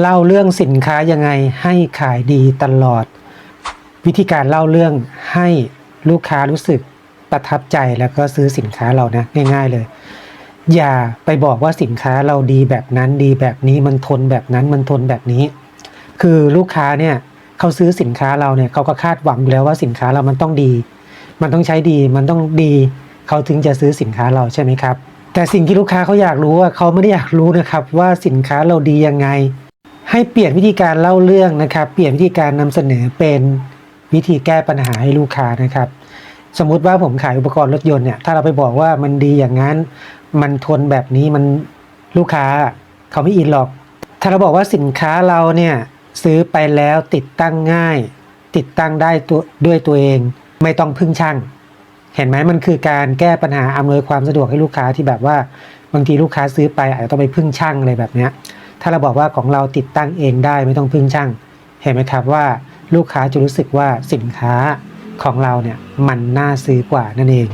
เล่าเรื่องสินค้ายังไงให้ขายดีตลอด วิธีการเล่าเรื่องให้ลูกค้ารู้สึกประทับใจแล้วก็ซื้อสินค้าเรานะง่าย ๆเลย อย่าไปบอกว่าสินค้าเราดีแบบนั้นดีแบบนี้มันทนแบบนั้นมันทนแบบนี้ คือลูกค้าเนี่ยเขาซื้อสินค้าเราเนี่ยเขาก็คาดหวังอยู่แล้วว่าสินค้าเรามันต้องดี มันต้องใช้ดีมันต้องดีเขาถึงจะซื้อสินค้าเราใช่ไหมครับ แต่สิ่งที่ลูกค้าเขาอยากรู้ว่าเขาไม่ได้อยากรู้นะครับว่าสินค้าเราดียังไง ให้เปลี่ยนวิธีการเล่าเรื่องนะครับ เปลี่ยนวิธีการนำเสนอเป็นวิธีแก้ปัญหาให้ลูกค้านะครับ สมมุติว่าผมขายอุปกรณ์รถยนต์เนี่ยถ้าเราไปบอกว่ามันดีอย่างนั้น มันทนแบบนี้มันลูกค้าเขาไม่อินหรอก ถ้าเราบอกว่าสินค้าเราเนี่ยซื้อไปแล้วติดตั้งง่าย ติดตั้งได้ตัวด้วยตัวเองไม่ต้องพึ่งช่าง เห็นไหมมันคือการแก้ปัญหาอำนวยความสะดวกให้ลูกค้าที่แบบว่า บางทีลูกค้าซื้อไปอาจจะต้องไปพึ่งช่างอะไรแบบเนี้ย ถ้าเราบอกว่าของเราติดตั้งเองได้ไม่ต้องพึ่งช่าง เห็นไหมครับว่าลูกค้าจะรู้สึกว่าสินค้าของเราเนี่ยมันน่าซื้อกว่านั่นเอง